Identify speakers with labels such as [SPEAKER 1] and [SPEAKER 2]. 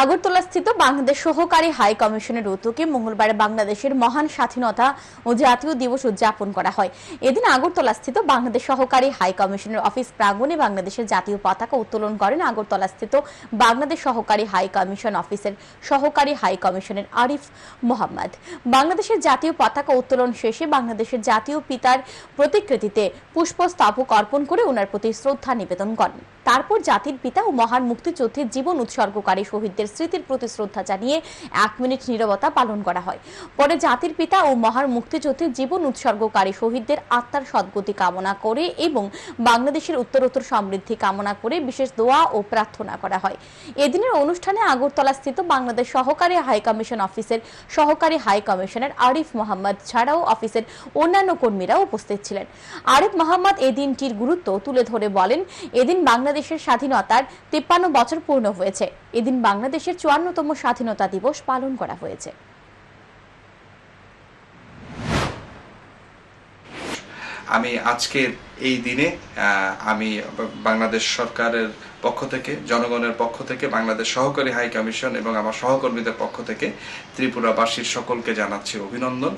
[SPEAKER 1] আগরতলাস্থিত বাংলাদেশ সহকারী হাই কমিশনের উদ্যোগে মঙ্গলবার বাংলাদেশের মহান স্বাধীনতা ও জাতীয় দিবস উদযাপন করা হয়। এদিন আগরতলাস্থিত বাংলাদেশ সহকারী হাই কমিশনের অফিস প্রাঙ্গণে বাংলাদেশের জাতীয় পতাকা উত্তোলন করেন আগরতলাস্থিত বাংলাদেশ সহকারী হাই কমিশন অফিসের সহকারী হাই কমিশনের আরিফ মোহাম্মদ। বাংলাদেশের জাতীয় পতাকা উত্তোলন শেষে বাংলাদেশের জাতীয় পিতার প্রতিকৃতিতে পুষ্পস্তবক অর্পণ করে ওনার প্রতি শ্রদ্ধা নিবেদন করেন। তারপর জাতির পিতা ও মহান মুক্তিযুদ্ধের জীবন উৎসর্গকারী শহীদদের স্মৃতির প্রতি শ্রদ্ধা জানিয়ে এক মিনিট নীরবতা পালন করা হয়। পরে জাতির পিতা ও মহান মুক্তিযুদ্ধের জীবন উৎসর্গকারী শহীদদের আত্মার সদ্গতি কামনা করে এবং বাংলাদেশের উত্তরোত্তর সমৃদ্ধি কামনা করে বিশেষ দোয়া ও প্রার্থনা করা হয়। এদিনের অনুষ্ঠানে আগরতলা স্থিত বাংলাদেশ সহকারী হাই কমিশন অফিসের সহকারী হাই কমিশনার আরিফ মোহাম্মদ ছাড়াও অফিসের অন্যান্য কর্মীরা উপস্থিত ছিলেন। আরিফ মোহাম্মদ এই দিনটির গুরুত্ব তুলে ধরে বলেন, এদিন বাংলাদেশের স্বাধীনতার তিপ্পান্ন বছর পূর্ণ হয়েছে। এদিন বাংলাদেশের চুয়ান্নতম স্বাধীনতা দিবস পালন করা হয়েছে।
[SPEAKER 2] আমি আজকের এই দিনে আমি বাংলাদেশ সরকারের পক্ষ থেকে, জনগণের পক্ষ থেকে, বাংলাদেশ সহকারী হাই কমিশন এবং আমার সহকর্মীদের পক্ষ থেকে ত্রিপুরাবাসীর সকলকে জানাচ্ছি অভিনন্দন।